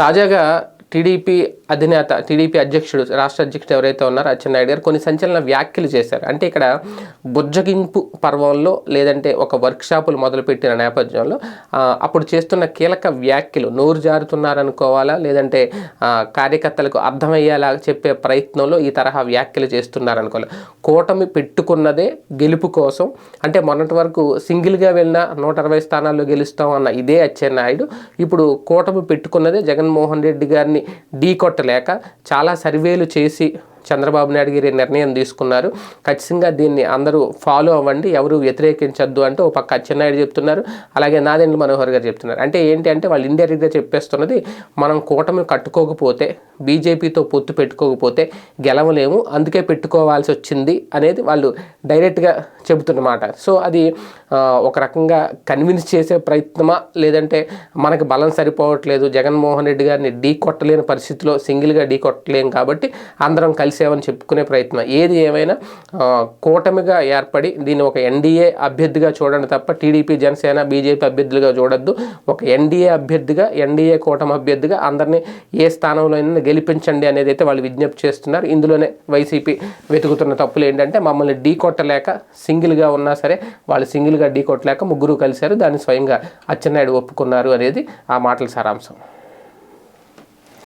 తాజాగా టీడీపీ అధినేత టీడీపీ అధ్యక్షుడు రాష్ట్ర అధ్యక్షుడు ఎవరైతే ఉన్నారో అచ్చెన్నాయుడు గారు కొన్ని సంచలన వ్యాఖ్యలు చేశారు. అంటే ఇక్కడ బుజ్జగింపు పర్వంలో లేదంటే ఒక వర్క్షాపులు మొదలుపెట్టిన నేపథ్యంలో అప్పుడు చేస్తున్న కీలక వ్యాఖ్యలు నోరు జారుతున్నారనుకోవాలా? లేదంటే కార్యకర్తలకు అర్థమయ్యేలా చెప్పే ప్రయత్నంలో ఈ తరహా వ్యాఖ్యలు చేస్తున్నారనుకోవాలి? కూటమి పెట్టుకున్నదే గెలుపు కోసం అంటే మొన్నటి వరకు సింగిల్గా వెళ్ళిన నూట అరవై స్థానాల్లో గెలుస్తాం అన్న ఇదే అచ్చెన్నాయుడు. ఇప్పుడు కూటమి పెట్టుకున్నదే జగన్మోహన్ రెడ్డి గారిని ఢీ కొట్టలేక చాలా సర్వేలు చేసి చంద్రబాబు నాయుడు గారి నిర్ణయం తీసుకున్నారు. ఖచ్చితంగా దీన్ని అందరూ ఫాలో అవ్వండి. ఎవరు వ్యతిరేకించొద్దు అంటే ఒక పక్క అచ్చెన్నాయుడు చెప్తున్నారు. అలాగే నాదెండ్ల మనోహర్ గారు చెప్తున్నారు. అంటే ఏంటి అంటే వాళ్ళు ఇండైరెక్ట్గా చెప్పేస్తున్నది మనం కూటమి కట్టుకోకపోతే బీజేపీతో పొత్తు పెట్టుకోకపోతే గెలవలేము. అందుకే పెట్టుకోవాల్సి వచ్చింది అనేది వాళ్ళు డైరెక్ట్గా చెబుతున్నమాట. సో అది ఒక రకంగా కన్విన్స్ చేసే ప్రయత్నమా? లేదంటే మనకి బలం సరిపోవట్లేదు. జగన్మోహన్ రెడ్డి గారిని ఢీ కొట్టలేని పరిస్థితిలో సింగిల్గా ఢీ కొట్టలేము కాబట్టి అందరం కలిసి కలిసేవని చెప్పుకునే ప్రయత్నం. ఏది ఏమైనా కూటమిగా ఏర్పడి దీన్ని ఒక ఎన్డీఏ అభ్యర్థిగా చూడండి తప్ప టీడీపీ జనసేన బీజేపీ అభ్యర్థులుగా చూడొద్దు. ఒక ఎన్డీఏ అభ్యర్థిగా ఎన్డీఏ కూటమి అభ్యర్థిగా అందరినీ ఏ స్థానంలో అయినా గెలిపించండి అనేది అయితే వాళ్ళు విజ్ఞప్తి చేస్తున్నారు. ఇందులోనే వైసీపీ వెతుకుతున్న తప్పులు ఏంటంటే మమ్మల్ని ఢీ కొట్టలేక సింగిల్గా ఉన్నా సరే వాళ్ళు సింగిల్గా ఢీ కొట్టలేక ముగ్గురు కలిశారు. దాన్ని స్వయంగా అచ్చెన్నాయుడు ఒప్పుకున్నారు అనేది ఆ మాటల సారాంశం.